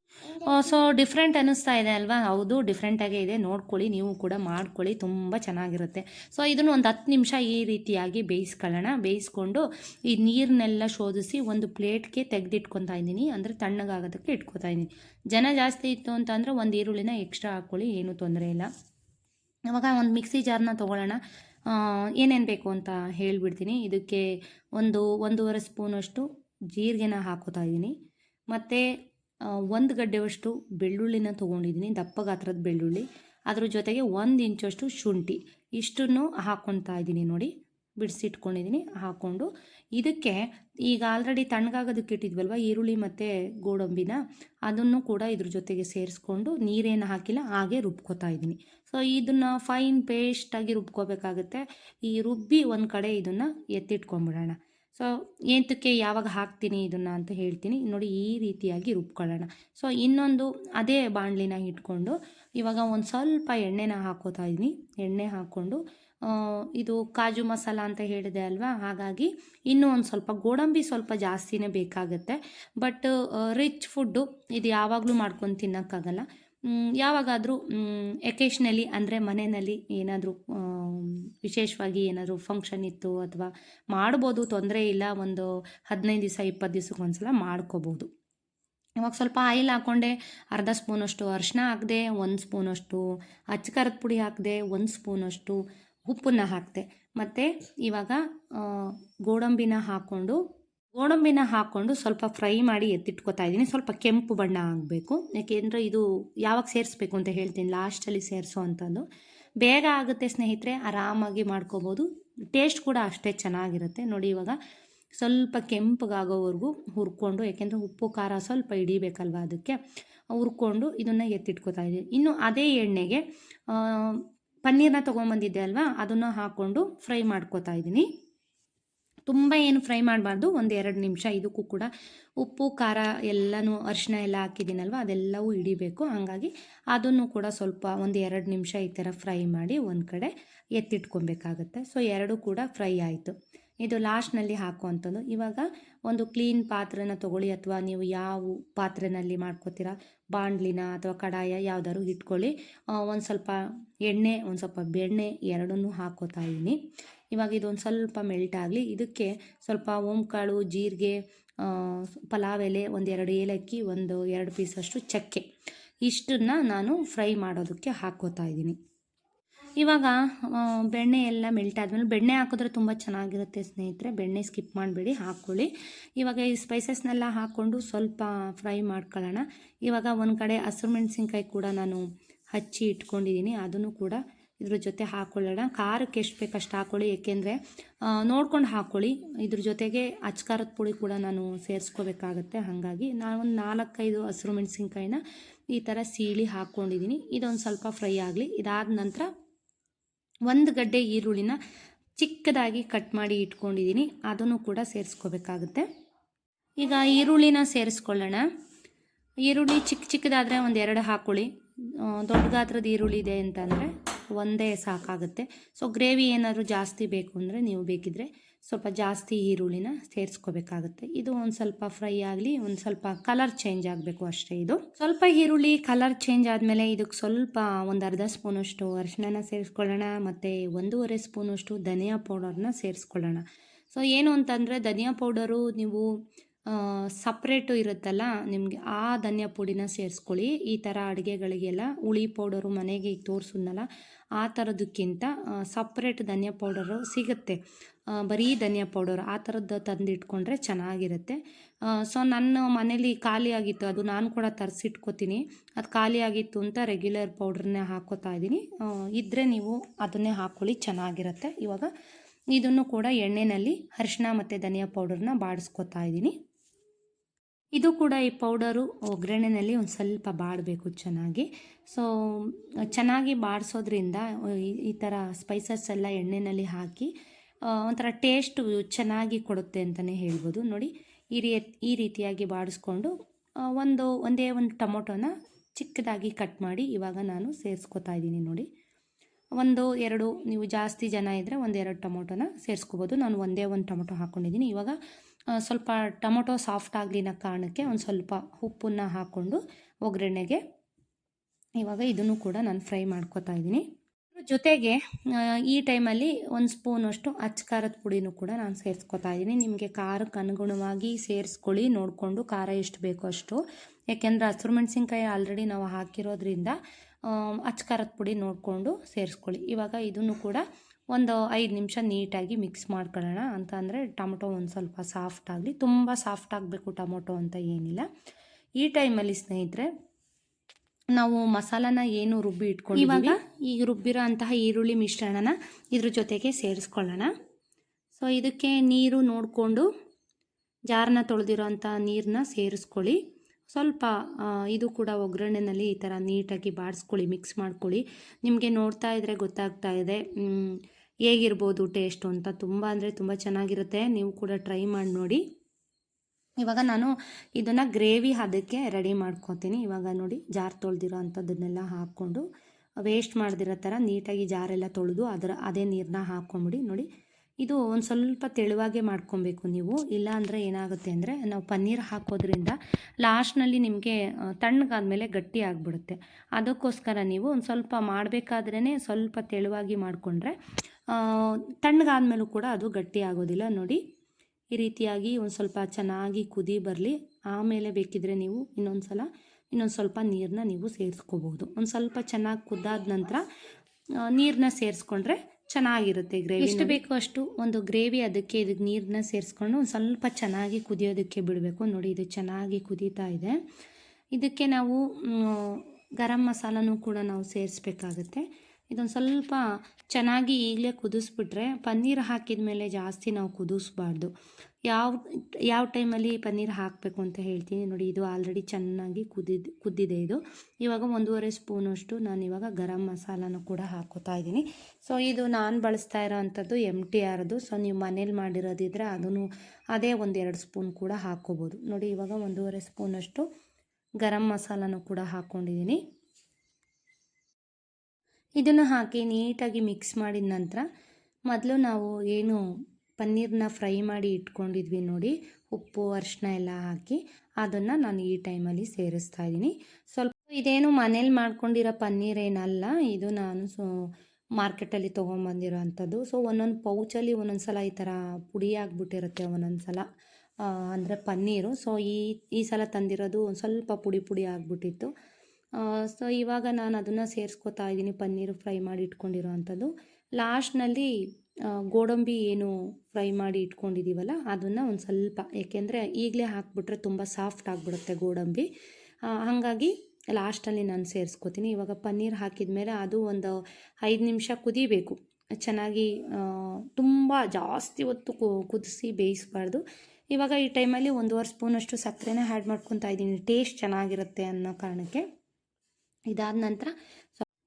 ಸೊ ಡಿಫ್ರೆಂಟ್ ಅನ್ನಿಸ್ತಾ ಇದೆ ಅಲ್ವಾ? ಹೌದು ಡಿಫ್ರೆಂಟಾಗೇ ಇದೆ. ನೋಡ್ಕೊಳ್ಳಿ, ನೀವು ಕೂಡ ಮಾಡ್ಕೊಳ್ಳಿ. ತುಂಬ ಚೆನ್ನಾಗಿರುತ್ತೆ. ಸೊ ಇದನ್ನು ಒಂದು ಹತ್ತು ನಿಮಿಷ ಈ ರೀತಿಯಾಗಿ ಬೇಯಿಸ್ಕೊಳ್ಳೋಣ. ಬೇಯಿಸ್ಕೊಂಡು ಈ ನೀರನ್ನೆಲ್ಲ ಶೋಧಿಸಿ ಒಂದು ಪ್ಲೇಟ್ಗೆ ತೆಗೆದಿಟ್ಕೊತಾ ಇದ್ದೀನಿ. ಅಂದರೆ ತಣ್ಣಗಾಗೋದಕ್ಕೆ ಇಟ್ಕೊತಾ ಇದ್ದೀನಿ. ಜನ ಜಾಸ್ತಿ ಇತ್ತು ಅಂತಂದರೆ ಒಂದು ಈರುಳ್ಳಿನ ಎಕ್ಸ್ಟ್ರಾ ಹಾಕ್ಕೊಳ್ಳಿ, ಏನೂ ತೊಂದರೆ ಇಲ್ಲ. ಇವಾಗ ಒಂದು ಮಿಕ್ಸಿ ಜಾರ್ನ ತೊಗೊಳ್ಳೋಣ. ಏನೇನು ಬೇಕು ಅಂತ ಹೇಳಿಬಿಡ್ತೀನಿ. ಇದಕ್ಕೆ ಒಂದು ಒಂದೂವರೆ ಸ್ಪೂನಷ್ಟು ಜೀರಿಗೆನ ಹಾಕೋತಾ ಇದ್ದೀನಿ. ಮತ್ತು ಒಂದು ಗಡ್ಡೆವಷ್ಟು ಬೆಳ್ಳುಳ್ಳಿನ ತೊಗೊಂಡಿದ್ದೀನಿ ದಪ್ಪ ಗಾತ್ರದ ಬೆಳ್ಳುಳ್ಳಿ. ಅದ್ರ ಜೊತೆಗೆ ಒಂದು ಇಂಚಷ್ಟು ಶುಂಠಿ. ಇಷ್ಟನ್ನು ಹಾಕ್ಕೊತಾ ಇದ್ದೀನಿ ನೋಡಿ, ಬಿಡಿಸಿಟ್ಕೊಂಡಿದ್ದೀನಿ, ಹಾಕ್ಕೊಂಡು. ಇದಕ್ಕೆ ಈಗ ಆಲ್ರೆಡಿ ತಣ್ಣಗಾಗೋದಕ್ಕೆ ಇಟ್ಟಿದ್ವಲ್ವ, ಈರುಳ್ಳಿ ಮತ್ತು ಗೋಡಂಬಿನ, ಅದನ್ನು ಕೂಡ ಇದ್ರ ಜೊತೆಗೆ ಸೇರಿಸ್ಕೊಂಡು ನೀರೇನು ಹಾಕಿಲ್ಲ, ಹಾಗೆ ರುಬ್ಕೋತಾ ಇದ್ದೀನಿ. ಸೊ ಇದನ್ನು ಫೈನ್ ಪೇಸ್ಟಾಗಿ ರುಬ್ಕೋಬೇಕಾಗತ್ತೆ. ಈ ರುಬ್ಬಿ ಒಂದು ಕಡೆ ಇದನ್ನು ಎತ್ತಿಟ್ಕೊಂಬಿಡೋಣ ಸೊ ಏಂತಕ್ಕೆ ಯಾವಾಗ ಹಾಕ್ತೀನಿ ಇದನ್ನು ಅಂತ ಹೇಳ್ತೀನಿ. ನೋಡಿ, ಈ ರೀತಿಯಾಗಿ ರುಬ್ಕೊಳ್ಳೋಣ. ಸೊ ಇನ್ನೊಂದು ಅದೇ ಬಾಣಲಿನ ಇಟ್ಕೊಂಡು ಇವಾಗ ಒಂದು ಸ್ವಲ್ಪ ಎಣ್ಣೆನ ಹಾಕೋತಾ ಇದ್ದೀನಿ ಎಣ್ಣೆ ಹಾಕ್ಕೊಂಡು ಇದು ಕಾಜು ಮಸಾಲ ಅಂತ ಹೇಳಿದೆ ಅಲ್ವಾ? ಹಾಗಾಗಿ ಇನ್ನೂ ಒಂದು ಸ್ವಲ್ಪ, ಗೋಡಂಬಿ ಸ್ವಲ್ಪ ಜಾಸ್ತಿನೇ ಬೇಕಾಗುತ್ತೆ. ಬಟ್ ರಿಚ್ ಫುಡ್ಡು ಇದು ಯಾವಾಗಲೂ ಮಾಡ್ಕೊಂಡು ತಿನ್ನೋಕ್ಕಾಗಲ್ಲ. ಯಾವಾಗಾದರೂ ಎಕೇಶ್ನಲಿ ಅಂದರೆ ಮನೆಯಲ್ಲಿ ಏನಾದರೂ ವಿಶೇಷವಾಗಿ ಏನಾದರೂ ಫಂಕ್ಷನ್ ಇತ್ತು ಅಥವಾ ಮಾಡ್ಬೋದು, ತೊಂದರೆ ಇಲ್ಲ, ಒಂದು ಹದಿನೈದು ದಿವಸ, ಇಪ್ಪತ್ತು ದಿವ್ಸಕ್ಕೆ ಒಂದು ಸಲ ಮಾಡ್ಕೋಬೋದು. ಇವಾಗ ಸ್ವಲ್ಪ ಆಯಿಲ್ ಹಾಕ್ಕೊಂಡೆ ಅರ್ಧ ಸ್ಪೂನಷ್ಟು ಅರಿಶಿನ ಹಾಕಿದೆ, ಒಂದು ಸ್ಪೂನಷ್ಟು ಅಚ್ಚ ಖಾರದ ಪುಡಿ ಹಾಕಿದೆ, ಒಂದು ಸ್ಪೂನಷ್ಟು ಉಪ್ಪನ್ನ ಹಾಕಿದೆ. ಮತ್ತು ಇವಾಗ ಗೋಡಂಬಿನ ಹಾಕ್ಕೊಂಡು ಗೋಡಂಬಿನ ಹಾಕ್ಕೊಂಡು ಸ್ವಲ್ಪ ಫ್ರೈ ಮಾಡಿ ಎತ್ತಿಟ್ಕೊತಾ ಇದ್ದೀನಿ. ಸ್ವಲ್ಪ ಕೆಂಪು ಬಣ್ಣ ಆಗಬೇಕು. ಯಾಕೆಂದರೆ ಇದು ಯಾವಾಗ ಸೇರಿಸ್ಬೇಕು ಅಂತ ಹೇಳ್ತೀನಿ. ಲಾಸ್ಟಲ್ಲಿ ಸೇರಿಸೋ ಅಂಥದ್ದು ಬೇಗ ಆಗುತ್ತೆ ಸ್ನೇಹಿತರೆ, ಆರಾಮಾಗಿ ಮಾಡ್ಕೋಬೋದು. ಟೇಸ್ಟ್ ಕೂಡ ಅಷ್ಟೇ ಚೆನ್ನಾಗಿರುತ್ತೆ. ನೋಡಿ ಇವಾಗ ಸ್ವಲ್ಪ ಕೆಂಪಗಾಗೋವರೆಗೂ ಹುರ್ಕೊಂಡು ಯಾಕೆಂದರೆ ಉಪ್ಪು, ಖಾರ ಸ್ವಲ್ಪ ಹಿಡಿಬೇಕಲ್ವ ಅದಕ್ಕೆ, ಹುರ್ಕೊಂಡು ಇದನ್ನು ಎತ್ತಿಟ್ಕೊತಾ ಇದ್ದೀನಿ. ಇನ್ನು ಅದೇ ಎಣ್ಣೆಗೆ ಪನ್ನೀರನ್ನ ತೊಗೊಂಬಂದಿದ್ದೆ ಅಲ್ವಾ, ಅದನ್ನು ಹಾಕ್ಕೊಂಡು ಫ್ರೈ ಮಾಡ್ಕೋತಾ ಇದ್ದೀನಿ. ತುಂಬ ಏನು ಫ್ರೈ ಮಾಡಬಾರ್ದು, ಒಂದು ಎರಡು ನಿಮಿಷ ಇದಕ್ಕೂ ಕೂಡ ಉಪ್ಪು, ಖಾರ ಎಲ್ಲನೂ ಅರಿಶಿನ ಎಲ್ಲ ಹಾಕಿದ್ದೀನಲ್ವ, ಅದೆಲ್ಲವೂ ಹಿಡಿಬೇಕು. ಹಾಗಾಗಿ ಅದನ್ನು ಕೂಡ ಸ್ವಲ್ಪ ಒಂದು ಎರಡು ನಿಮಿಷ ಈ ಥರ ಫ್ರೈ ಮಾಡಿ ಒಂದು ಕಡೆ ಎತ್ತಿಟ್ಕೊಬೇಕಾಗತ್ತೆ. ಸೊ, ಎರಡು ಕೂಡ ಫ್ರೈ ಆಯಿತು. ಇದು ಲಾಸ್ಟ್ನಲ್ಲಿ ಹಾಕುವಂಥದ್ದು. ಇವಾಗ ಒಂದು ಕ್ಲೀನ್ ಪಾತ್ರೆನ ತೊಗೊಳ್ಳಿ, ಅಥವಾ ನೀವು ಯಾವ ಪಾತ್ರೆನಲ್ಲಿ ಮಾಡ್ಕೋತೀರಾ, ಬಾಂಡ್ಲಿನ ಅಥವಾ ಕಡಾಯ ಯಾವ್ದಾದ್ರು ಇಟ್ಕೊಳ್ಳಿ. ಒಂದು ಸ್ವಲ್ಪ ಎಣ್ಣೆ, ಒಂದು ಸ್ವಲ್ಪ ಬೆಣ್ಣೆ ಎರಡನ್ನೂ ಹಾಕೋತಾ ಇದ್ದೀನಿ. ಇವಾಗ ಇದೊಂದು ಸ್ವಲ್ಪ ಮೆಲ್ಟ್ ಆಗಲಿ. ಇದಕ್ಕೆ ಸ್ವಲ್ಪ ಓಂಕಾಳು, ಜೀರಿಗೆ ಪಲಾವ್ ಎಲೆ ಒಂದು ಎರಡು ಏಲಕ್ಕಿ, ಒಂದು ಎರಡು ಪೀಸಷ್ಟು ಚಕ್ಕೆ. ಇಷ್ಟನ್ನು ನಾನು ಫ್ರೈ ಮಾಡೋದಕ್ಕೆ ಹಾಕೋತಾ ಇದ್ದೀನಿ. ಇವಾಗ ಬೆಣ್ಣೆ ಎಲ್ಲ ಮೆಲ್ಟ್ ಆದಮೇಲೆ ಬೆಣ್ಣೆ ಹಾಕಿದ್ರೆ ತುಂಬ ಚೆನ್ನಾಗಿರುತ್ತೆ ಸ್ನೇಹಿತರೆ. ಬೆಣ್ಣೆ ಸ್ಕಿಪ್ ಮಾಡಬೇಡಿ, ಹಾಕ್ಕೊಳ್ಳಿ. ಇವಾಗ ಈ ಸ್ಪೈಸಸ್ನೆಲ್ಲ ಹಾಕ್ಕೊಂಡು ಸ್ವಲ್ಪ ಫ್ರೈ ಮಾಡ್ಕೊಳ್ಳೋಣ. ಇವಾಗ ಒಂದು ಕಡೆ ಹಸಿರು ಮೆಣಸಿನ್ಕಾಯಿ ಕೂಡ ನಾನು ಹಚ್ಚಿ ಇಟ್ಕೊಂಡಿದ್ದೀನಿ. ಅದನ್ನು ಕೂಡ ಇದ್ರ ಜೊತೆ ಹಾಕ್ಕೊಳ್ಳೋಣ ಖಾರಕ್ಕೆ ಎಷ್ಟು ಬೇಕು ಅಷ್ಟು ಹಾಕ್ಕೊಳ್ಳಿ ಏಕೆಂದರೆ ನೋಡ್ಕೊಂಡು ಹಾಕ್ಕೊಳ್ಳಿ ಇದ್ರ ಜೊತೆಗೆ ಅಚ್ಕಾರದ ಪುಡಿ ಕೂಡ ನಾನು ಸೇರಿಸ್ಕೋಬೇಕಾಗತ್ತೆ. ಹಾಗಾಗಿ ನಾನು ಒಂದು ನಾಲ್ಕೈದು ಹಸಿರು ಮೆಣಸಿನ್ಕಾಯಿನ ಈ ಥರ ಸೀಳಿ ಹಾಕ್ಕೊಂಡಿದ್ದೀನಿ ಇದೊಂದು ಸ್ವಲ್ಪ ಫ್ರೈ ಆಗಲಿ. ಇದಾದ ನಂತರ ಒಂದು ಗಡ್ಡೆ ಈರುಳ್ಳಿನ ಚಿಕ್ಕದಾಗಿ ಕಟ್ ಮಾಡಿ ಇಟ್ಕೊಂಡಿದ್ದೀನಿ ಅದನ್ನು ಕೂಡ ಸೇರಿಸ್ಕೋಬೇಕಾಗುತ್ತೆ. ಈಗ ಈರುಳ್ಳಿನ ಸೇರಿಸ್ಕೊಳ್ಳೋಣ. ಈರುಳ್ಳಿ ಚಿಕ್ಕ ಚಿಕ್ಕದಾದರೆ ಒಂದು ಎರಡು ಹಾಕ್ಕೊಳ್ಳಿ ದೊಡ್ಡ ಗಾತ್ರದ ಈರುಳ್ಳಿ ಇದೆ ಅಂತಂದರೆ ಒಂದೇ ಸಾಕಾಗುತ್ತೆ. ಸೊ ಗ್ರೇವಿ ಏನಾದರೂ ಜಾಸ್ತಿ ಬೇಕು ಅಂದರೆ ನೀವು ಬೇಕಿದ್ರೆ ಸ್ವಲ್ಪ ಜಾಸ್ತಿ ಈರುಳ್ಳಿನ ಸೇರಿಸ್ಕೋಬೇಕಾಗುತ್ತೆ. ಇದು ಒಂದು ಸ್ವಲ್ಪ ಫ್ರೈ ಆಗಲಿ, ಒಂದು ಸ್ವಲ್ಪ ಕಲರ್ ಚೇಂಜ್ ಆಗಬೇಕು ಅಷ್ಟೇ ಇದು. ಸ್ವಲ್ಪ ಈರುಳ್ಳಿ ಕಲರ್ ಚೇಂಜ್ ಆದಮೇಲೆ ಇದಕ್ಕೆ ಸ್ವಲ್ಪ ಒಂದು ಅರ್ಧ ಸ್ಪೂನಷ್ಟು ಅರಿಶಿನ ಸೇರಿಸ್ಕೊಳ್ಳೋಣ, ಮತ್ತು ಒಂದೂವರೆ ಸ್ಪೂನಷ್ಟು ಧನಿಯಾ ಪೌಡರ್ನ ಸೇರಿಸ್ಕೊಳ್ಳೋಣ. ಸೊ ಏನು ಅಂತಂದರೆ ಧನಿಯಾ ಪೌಡರು ನೀವು ಸಪ್ರೇಟು ಇರುತ್ತಲ್ಲ, ನಿಮಗೆ ಆ ಧನಿಯಾ ಪುಡಿನ ಸೇರಿಸ್ಕೊಳ್ಳಿ. ಈ ಥರ ಅಡುಗೆಗಳಿಗೆಲ್ಲ ಹುಳಿ ಪೌಡರು ಮನೆಗೆ ಈಗ ತೋರಿಸಿದ್ನಲ್ಲ, ಆ ಥರದಕ್ಕಿಂತ ಸಪ್ರೇಟ್ ಧನಿಯಾ ಪೌಡರು ಸಿಗುತ್ತೆ. ಬರೀ ಧನಿಯಾ ಪೌಡರ್, ಆ ಥರದ್ದು ತಂದಿಟ್ಕೊಂಡ್ರೆ ಚೆನ್ನಾಗಿರುತ್ತೆ. ಸೊ ನನ್ನ ಮನೇಲಿ ಖಾಲಿಯಾಗಿತ್ತು ಅದು ನಾನು ಕೂಡ ತರಿಸಿಟ್ಕೋತೀನಿ. ಅದು ಖಾಲಿಯಾಗಿತ್ತು ಅಂತ ರೆಗ್ಯುಲರ್ ಪೌಡ್ರನ್ನೇ ಹಾಕೋತಾ ಇದ್ದೀನಿ. ಇದ್ದರೆ ನೀವು ಅದನ್ನೇ ಹಾಕ್ಕೊಳ್ಳಿ ಚೆನ್ನಾಗಿರುತ್ತೆ. ಇವಾಗ ಇದನ್ನು ಕೂಡ ಎಣ್ಣೆಯಲ್ಲಿ ಅರಿಶಿನ ಮತ್ತು ಧನಿಯಾ ಪೌಡರ್ನ ಬಾಡಿಸ್ಕೊತಾ ಇದ್ದೀನಿ. ಇದು ಕೂಡ ಈ ಪೌಡರು ಒಗ್ಗರಣೆಯಲ್ಲಿ ಒಂದು ಸ್ವಲ್ಪ ಬಾಡಬೇಕು ಚೆನ್ನಾಗಿ. ಸೊ ಚೆನ್ನಾಗಿ ಬಾಡಿಸೋದ್ರಿಂದ ಈ- ಥರ ಸ್ಪೈಸಸ್ ಎಲ್ಲ ಎಣ್ಣೆಯಲ್ಲಿ ಹಾಕಿ ಒಂಥರ ಟೇಸ್ಟ್ ಚೆನ್ನಾಗಿ ಕೊಡುತ್ತೆ ಅಂತಲೇ ಹೇಳ್ಬೋದು. ನೋಡಿ, ಈ ರೀ, ಈ ರೀತಿಯಾಗಿ ಬಾಡಿಸ್ಕೊಂಡು ಒಂದು, ಒಂದೇ ಒಂದು ಟೊಮೊಟೊನ ಚಿಕ್ಕದಾಗಿ ಕಟ್ ಮಾಡಿ ಇವಾಗ ನಾನು ಸೇರಿಸ್ಕೊತಾ ಇದ್ದೀನಿ ನೋಡಿ. ಒಂದು, ಎರಡು, ನೀವು ಜಾಸ್ತಿ ಜನ ಇದ್ದರೆ ಒಂದೆರಡು ಟೊಮೊಟೊನ ಸೇರಿಸ್ಕೋಬೋದು. ನಾನು ಒಂದೇ ಒಂದು ಟೊಮೊಟೊ ಹಾಕ್ಕೊಂಡಿದ್ದೀನಿ ಇವಾಗ ಸ್ವಲ್ಪ ಟೊಮೊಟೊ ಸಾಫ್ಟ್ ಆಗಲಿನ ಕಾರಣಕ್ಕೆ ಒಂದು ಸ್ವಲ್ಪ ಉಪ್ಪನ್ನು ಹಾಕ್ಕೊಂಡು ಒಗ್ಗರಣೆಗೆ ಇವಾಗ ಇದನ್ನು ಕೂಡ ನಾನು ಫ್ರೈ ಮಾಡ್ಕೋತಾ ಇದ್ದೀನಿ. ಜೊತೆಗೆ ಈ ಟೈಮಲ್ಲಿ ಒಂದು ಸ್ಪೂನಷ್ಟು ಅಚ್ಚ ಖಾರದ ಪುಡಿನೂ ಕೂಡ ನಾನು ಸೇರಿಸ್ಕೊತಾ ಇದ್ದೀನಿ. ನಿಮಗೆ ಖಾರಕ್ಕೆ ಅನುಗುಣವಾಗಿ ಸೇರಿಸ್ಕೊಳ್ಳಿ, ನೋಡಿಕೊಂಡು ಖಾರ ಎಷ್ಟು ಬೇಕೋ ಅಷ್ಟು. ಯಾಕೆಂದರೆ ಹಸಿರು ಮೆಣಸಿನ್ಕಾಯಿ ಆಲ್ರೆಡಿ ನಾವು ಹಾಕಿರೋದ್ರಿಂದ ಅಚ್ಚ ಖಾರದ ಪುಡಿ ನೋಡಿಕೊಂಡು ಸೇರಿಸ್ಕೊಳ್ಳಿ. ಇವಾಗ ಇದನ್ನು ಕೂಡ ಒಂದು ಐದು ನಿಮಿಷ ನೀಟಾಗಿ ಮಿಕ್ಸ್ ಮಾಡ್ಕೊಳ್ಳೋಣ. ಅಂತ ಅಂದರೆ ಟೊಮೊಟೊ ಒಂದು ಸ್ವಲ್ಪ ಸಾಫ್ಟ್ ಆಗಲಿ, ತುಂಬ ಸಾಫ್ಟ್ ಆಗಬೇಕು ಟೊಮೊಟೊ ಅಂತ ಏನಿಲ್ಲ. ಈ ಟೈಮಲ್ಲಿ ಸ್ನೇಹಿತರೆ, ನಾವು ಮಸಾಲಾನ ಏನು ರುಬ್ಬಿ ಇಟ್ಕೊಂಡು ಇವಾಗ ಈಗ ರುಬ್ಬಿರೋ ಅಂತಹ ಈರುಳ್ಳಿ ಮಿಶ್ರಣನ ಇದ್ರ ಜೊತೆಗೆ ಸೇರಿಸ್ಕೊಳ್ಳೋಣ. ಸೊ ಇದಕ್ಕೆ ನೀರು ನೋಡಿಕೊಂಡು ಜಾರನ್ನ ತೊಳೆದಿರೋ ಅಂಥ ನೀರನ್ನ ಸೇರಿಸ್ಕೊಳ್ಳಿ. ಸ್ವಲ್ಪ ಇದು ಕೂಡ ಒಗ್ಗರಣೆನಲ್ಲಿ ಈ ಥರ ನೀಟಾಗಿ ಬಾಡಿಸ್ಕೊಳ್ಳಿ ಮಿಕ್ಸ್ ಮಾಡ್ಕೊಳ್ಳಿ. ನಿಮಗೆ ನೋಡ್ತಾ ಇದ್ದರೆ ಗೊತ್ತಾಗ್ತಾ ಇದೆ. ಹೇಗಿರ್ಬೋದು ಟೇಸ್ಟು ಅಂತ ತುಂಬ ಅಂದರೆ ತುಂಬ ಚೆನ್ನಾಗಿರುತ್ತೆ. ನೀವು ಕೂಡ ಟ್ರೈ ಮಾಡಿ ನೋಡಿ. ಇವಾಗ ನಾನು ಇದನ್ನು ಗ್ರೇವಿ ಅದಕ್ಕೆ ರೆಡಿ ಮಾಡ್ಕೊತೀನಿ. ಇವಾಗ ನೋಡಿ ಜಾರ್ ತೊಳೆದಿರೋ ಅಂಥದ್ದನ್ನೆಲ್ಲ ಹಾಕ್ಕೊಂಡು ವೇಸ್ಟ್ ಮಾಡ್ದಿರೋ ಥರ ನೀಟಾಗಿ ಜಾರೆಲ್ಲ ತೊಳೆದು ಅದರ ಅದೇ ನೀರನ್ನ ಹಾಕ್ಕೊಂಬಿಡಿ ನೋಡಿ. ಇದು ಒಂದು ಸ್ವಲ್ಪ ತೆಳುವಾಗೆ ಮಾಡ್ಕೊಬೇಕು ನೀವು. ಇಲ್ಲ ಅಂದರೆ ಏನಾಗುತ್ತೆ ಅಂದರೆ ನಾವು ಪನ್ನೀರ್ ಹಾಕೋದ್ರಿಂದ ಲಾಸ್ಟ್ನಲ್ಲಿ ನಿಮಗೆ ತಣ್ಣಗಾದ್ಮೇಲೆ ಗಟ್ಟಿ ಆಗಿಬಿಡುತ್ತೆ. ಅದಕ್ಕೋಸ್ಕರ ನೀವು ಒಂದು ಸ್ವಲ್ಪ ಮಾಡಬೇಕಾದ್ರೇ ಸ್ವಲ್ಪ ತೆಳುವಾಗಿ ಮಾಡಿಕೊಂಡ್ರೆ ತಣ್ಣಗಾದ್ಮೇಲೂ ಕೂಡ ಅದು ಗಟ್ಟಿ ಆಗೋದಿಲ್ಲ. ನೋಡಿ ಈ ರೀತಿಯಾಗಿ ಒಂದು ಸ್ವಲ್ಪ ಚೆನ್ನಾಗಿ ಕುದಿ ಬರಲಿ. ಆಮೇಲೆ ಬೇಕಿದ್ರೆ ನೀವು ಇನ್ನೊಂದು ಸಲ ಇನ್ನೊಂದು ಸ್ವಲ್ಪ ನೀರನ್ನ ನೀವು ಸೇರಿಸ್ಕೋಬಹುದು ಒಂದು ಸ್ವಲ್ಪ ಚೆನ್ನಾಗಿ ಕುದ್ದಾದ ನಂತರ ನೀರನ್ನ ಸೇರಿಸ್ಕೊಂಡ್ರೆ ಚೆನ್ನಾಗಿರುತ್ತೆ ಗ್ರೇವಿ ಎಷ್ಟು ಬೇಕೋ ಅಷ್ಟು ಒಂದು ಗ್ರೇವಿ ಅದಕ್ಕೆ ಇದಕ್ಕೆ ನೀರನ್ನ ಸೇರಿಸ್ಕೊಂಡು ಒಂದು ಸ್ವಲ್ಪ ಚೆನ್ನಾಗಿ ಕುದಿಯೋದಕ್ಕೆ ಬಿಡಬೇಕು. ನೋಡಿ ಇದು ಚೆನ್ನಾಗಿ ಕುದೀತಾ ಇದೆ. ಇದಕ್ಕೆ ನಾವು ಗರಂ ಮಸಾಲನೂ ಕೂಡ ನಾವು ಸೇರಿಸ್ಬೇಕಾಗತ್ತೆ. ಇದೊಂದು ಸ್ವಲ್ಪ ಚೆನ್ನಾಗಿ ಈಗಲೇ ಕುದಿಸ್ಬಿಟ್ರೆ ಪನ್ನೀರ್ ಹಾಕಿದ ಮೇಲೆ ಜಾಸ್ತಿ ನಾವು ಕುದಿಸ್ಬಾರ್ದು. ಯಾವ ಯಾವ ಟೈಮಲ್ಲಿ ಪನ್ನೀರ್ ಹಾಕಬೇಕು ಅಂತ ಹೇಳ್ತೀನಿ ನೋಡಿ, ಇದು ಆಲ್ರೆಡಿ ಚೆನ್ನಾಗಿ ಕುದಿದ್, ಕುದ್ದಿದೆ ಇದು. ಇವಾಗ ಒಂದೂವರೆ ಸ್ಪೂನಷ್ಟು ನಾನು ಇವಾಗ ಗರಂ ಮಸಾಲನ ಕೂಡ ಹಾಕೋತಾ ಇದ್ದೀನಿ. ಸೊ, ಇದು ನಾನು ಬಳಸ್ತಾ ಇರೋ ಅಂಥದ್ದು ಎಂ ಟಿ ಆರ್ದು. ಸೊ, ನೀವು ಮನೇಲಿ ಮಾಡಿರೋದಿದ್ರೆ ಅದನ್ನು ಅದೇ ಒಂದೆರಡು ಸ್ಪೂನ್ ಕೂಡ ಹಾಕೋಬೋದು ನೋಡಿ, ಇವಾಗ ಒಂದೂವರೆ ಸ್ಪೂನಷ್ಟು ಗರಂ ಮಸಾಲನ ಕೂಡ ಹಾಕ್ಕೊಂಡಿದ್ದೀನಿ. ಇದನ್ನು ಹಾಕಿ ನೀಟಾಗಿ ಮಿಕ್ಸ್ ಮಾಡಿದ ನಂತರ ಮೊದಲು ನಾವು ಏನು ಪನ್ನೀರ್ನ ಫ್ರೈ ಮಾಡಿ ಇಟ್ಕೊಂಡಿದ್ವಿ ನೋಡಿ, ಉಪ್ಪು, ಅರಿಶಿನ ಎಲ್ಲ ಹಾಕಿ ಅದನ್ನು ನಾನು ಈ ಟೈಮಲ್ಲಿ ಸೇರಿಸ್ತಾ ಇದ್ದೀನಿ. ಸ್ವಲ್ಪ ಇದೇನು ಮನೇಲಿ ಮಾಡ್ಕೊಂಡಿರೋ ಪನ್ನೀರ್ ಏನಲ್ಲ, ಇದು ನಾನು ಸೊ ಮಾರ್ಕೆಟಲ್ಲಿ ತೊಗೊಂಬಂದಿರೋ ಅಂಥದ್ದು ಸೊ ಒಂದೊಂದು ಪೌಚಲ್ಲಿ ಒಂದೊಂದು ಸಲ ಈ ಥರ ಪುಡಿ ಆಗಿಬಿಟ್ಟಿರುತ್ತೆ ಒಂದೊಂದು ಸಲ ಅಂದರೆ ಪನ್ನೀರು. ಸೊ ಈ ಈ ಸಲ ತಂದಿರೋದು ಒಂದು ಸ್ವಲ್ಪ ಪುಡಿ ಪುಡಿ ಆಗಿಬಿಟ್ಟಿತ್ತು. ಸೊ ಇವಾಗ ನಾನು ಅದನ್ನು ಸೇರಿಸ್ಕೋತಾ ಇದ್ದೀನಿ, ಪನ್ನೀರ್ ಫ್ರೈ ಮಾಡಿ ಇಟ್ಕೊಂಡಿರೋ ಅಂಥದ್ದು. ಲಾಸ್ಟ್ನಲ್ಲಿ ಗೋಡಂಬಿ ಏನು ಫ್ರೈ ಮಾಡಿ ಇಟ್ಕೊಂಡಿದ್ದೀವಲ್ಲ ಅದನ್ನು ಒಂದು ಸ್ವಲ್ಪ, ಏಕೆಂದರೆ ಈಗಲೇ ಹಾಕ್ಬಿಟ್ರೆ ತುಂಬ ಸಾಫ್ಟ್ ಆಗಿಬಿಡುತ್ತೆ ಗೋಡಂಬಿ. ಹಾಗಾಗಿ ಲಾಸ್ಟಲ್ಲಿ ನಾನು ಸೇರಿಸ್ಕೋತೀನಿ. ಇವಾಗ ಪನ್ನೀರ್ ಹಾಕಿದ ಮೇಲೆ ಅದು ಒಂದು ಐದು ನಿಮಿಷ ಕುದಿಬೇಕು. ಚೆನ್ನಾಗಿ ತುಂಬ ಜಾಸ್ತಿ ಹೊತ್ತು ಕುದಿಸಿ ಬೇಯಿಸ್ಬಾರ್ದು. ಇವಾಗ ಈ ಟೈಮಲ್ಲಿ ಒಂದೂವರೆ ಸ್ಪೂನಷ್ಟು ಸಕ್ಕರೆನೇ ಆ್ಯಡ್ ಮಾಡ್ಕೊತಾ ಇದ್ದೀನಿ. ಟೇಸ್ಟ್ ಚೆನ್ನಾಗಿರುತ್ತೆ ಅನ್ನೋ ಕಾರಣಕ್ಕೆ. ಇದಾದ ನಂತರ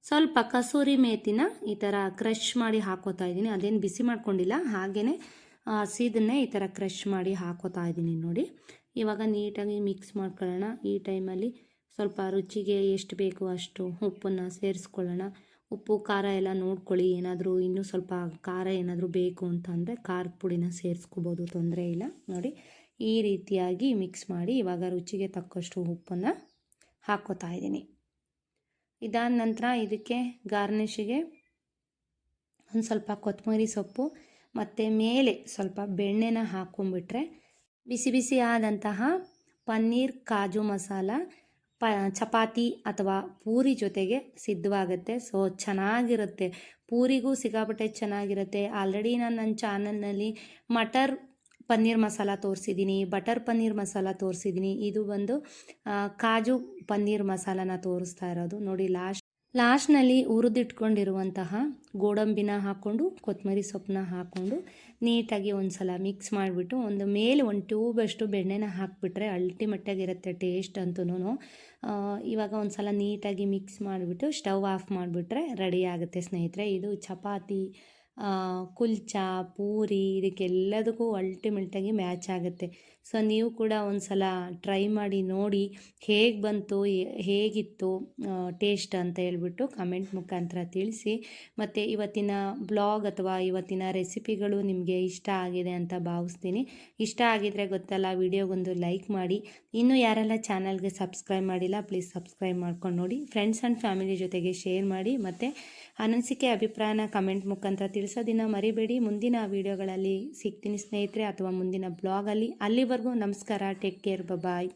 ಸ್ವಲ್ಪ ಕಸೂರಿ ಮೇತಿನ ಈ ಥರ ಕ್ರಷ್ ಮಾಡಿ ಹಾಕೋತಾ ಇದ್ದೀನಿ. ಅದೇನು ಬಿಸಿ ಮಾಡ್ಕೊಂಡಿಲ್ಲ ಹಾಗೆಯೇ ಹಸಿದನ್ನೇ ಈ ಥರ ಕ್ರಷ್ ಮಾಡಿ ಹಾಕೋತಾ ಇದ್ದೀನಿ ನೋಡಿ. ಇವಾಗ ನೀಟಾಗಿ ಮಿಕ್ಸ್ ಮಾಡ್ಕೊಳ್ಳೋಣ. ಈ ಟೈಮಲ್ಲಿ ಸ್ವಲ್ಪ ರುಚಿಗೆ ಎಷ್ಟು ಬೇಕು ಅಷ್ಟು ಉಪ್ಪನ್ನು ಸೇರಿಸ್ಕೊಳ್ಳೋಣ. ಉಪ್ಪು, ಖಾರ ಎಲ್ಲ ನೋಡ್ಕೊಳ್ಳಿ. ಏನಾದರೂ ಇನ್ನೂ ಸ್ವಲ್ಪ ಖಾರ ಏನಾದರೂ ಬೇಕು ಅಂತ ಅಂದರೆ ಖಾರದ ಪುಡಿನ ಸೇರಿಸ್ಕೋಬೋದು, ತೊಂದರೆ ಇಲ್ಲ. ನೋಡಿ, ಈ ರೀತಿಯಾಗಿ ಮಿಕ್ಸ್ ಮಾಡಿ ಇವಾಗ ರುಚಿಗೆ ತಕ್ಕಷ್ಟು ಉಪ್ಪನ್ನು ಹಾಕೋತಾ ಇದ್ದೀನಿ. ಇದಾದ ನಂತರ ಇದಕ್ಕೆ ಗಾರ್ನಿಷಿಗೆ ಒಂದು ಸ್ವಲ್ಪ ಕೊತ್ತಂಬರಿ ಸೊಪ್ಪು, ಮತ್ತು ಮೇಲೆ ಸ್ವಲ್ಪ ಬೆಣ್ಣೆನ ಹಾಕ್ಕೊಂಬಿಟ್ರೆ ಬಿಸಿ ಬಿಸಿ ಆದಂತಹ ಪನ್ನೀರ್ ಕಾಜು ಮಸಾಲ, ಪ, ಚಪಾತಿ ಅಥವಾ ಪೂರಿ ಜೊತೆಗೆ ಸಿದ್ಧವಾಗುತ್ತೆ. ಸೊ ಚೆನ್ನಾಗಿರುತ್ತೆ. ಪೂರಿಗೂ ಸಿಗಾಬಟ್ಟೆ ಚೆನ್ನಾಗಿರುತ್ತೆ. ಆಲ್ರೆಡಿ ನಾನು ನನ್ನ ಚಾನಲ್ನಲ್ಲಿ ಮಟರ್ ಪನ್ನೀರ್ ಮಸಾಲ ತೋರಿಸಿದ್ದೀನಿ ಬಟರ್ ಪನ್ನೀರ್ ಮಸಾಲ ತೋರಿಸಿದ್ದೀನಿ ಇದು ಬಂದು ಕಾಜು ಪನ್ನೀರ್ ಮಸಾಲಾನ ತೋರಿಸ್ತಾ ಇರೋದು. ನೋಡಿ, ಲಾಸ್ಟ್, ಲಾಸ್ಟ್ನಲ್ಲಿ ಹುರಿದಿಟ್ಕೊಂಡಿರುವಂತಹ ಗೋಡಂಬಿನ ಹಾಕ್ಕೊಂಡು ಕೊತ್ತಂಬರಿ ಸೊಪ್ಪನ್ನ ಹಾಕ್ಕೊಂಡು ನೀಟಾಗಿ ಒಂದು ಸಲ ಮಿಕ್ಸ್ ಮಾಡಿಬಿಟ್ಟು, ಒಂದು ಮೇಲೆ ಒಂದು ಟ್ಯೂಬಷ್ಟು ಬೆಣ್ಣೆನ ಹಾಕಿಬಿಟ್ರೆ ಅಲ್ಟಿಮೆಟ್ಟಾಗಿರುತ್ತೆ ಟೇಸ್ಟ್ ಅಂತೂ ಇವಾಗ ಒಂದು ಸಲ ನೀಟಾಗಿ ಮಿಕ್ಸ್ ಮಾಡಿಬಿಟ್ಟು, ಸ್ಟವ್ ಆಫ್ ಮಾಡಿಬಿಟ್ರೆ ರೆಡಿ ಆಗುತ್ತೆ ಸ್ನೇಹಿತರೆ. ಇದು ಚಪಾತಿ ಕುಲ್ಚಾ, ಪೂರಿ ಇದಕ್ಕೆಲ್ಲದಕ್ಕೂ ಅಲ್ಟಿಮೇಟಾಗಿ ಮ್ಯಾಚ್ ಆಗುತ್ತೆ. ಸೊ ನೀವು ಕೂಡ ಒಂದು ಸಲ ಟ್ರೈ ಮಾಡಿ ನೋಡಿ ಹೇಗೆ ಬಂತು ಹೇಗಿತ್ತು ಟೇಸ್ಟ್ ಅಂತ ಹೇಳ್ಬಿಟ್ಟು ಕಮೆಂಟ್ ಮುಖಾಂತರ ತಿಳಿಸಿ. ಮತ್ತು ಇವತ್ತಿನ ಬ್ಲಾಗ್ ಅಥವಾ ಇವತ್ತಿನ ರೆಸಿಪಿಗಳು ನಿಮಗೆ ಇಷ್ಟ ಆಗಿದೆ ಅಂತ ಭಾವಿಸ್ತೀನಿ. ಇಷ್ಟ ಆಗಿದರೆ ಗೊತ್ತಲ್ಲ, ವಿಡಿಯೋಗೊಂದು ಲೈಕ್ ಮಾಡಿ. ಇನ್ನೂ ಯಾರೆಲ್ಲ ಚಾನಲ್ಗೆ ಸಬ್ಸ್ಕ್ರೈಬ್ ಮಾಡಿಲ್ಲ ಪ್ಲೀಸ್ ಸಬ್ಸ್ಕ್ರೈಬ್ ಮಾಡ್ಕೊಂಡು ನೋಡಿ. ಫ್ರೆಂಡ್ಸ್ ಆ್ಯಂಡ್ ಫ್ಯಾಮಿಲಿ ಜೊತೆಗೆ ಶೇರ್ ಮಾಡಿ. ಮತ್ತು ಅನಿಸಿಕೆ ಅಭಿಪ್ರಾಯನ ಕಮೆಂಟ್ ಮುಖಾಂತರ ತಿಳಿಸೋದಿನ ಮರಿಬೇಡಿ. ಮುಂದಿನ ವಿಡಿಯೋಗಳಲ್ಲಿ ಸಿಗ್ತೀನಿ ಸ್ನೇಹಿತರೆ, ಅಥವಾ ಮುಂದಿನ ಬ್ಲಾಗಲ್ಲಿ. ಅಲ್ಲಿವರೆಗೂ ನಮಸ್ಕಾರ ಟೇಕ್ ಕೇರ್ ಬಾಯ್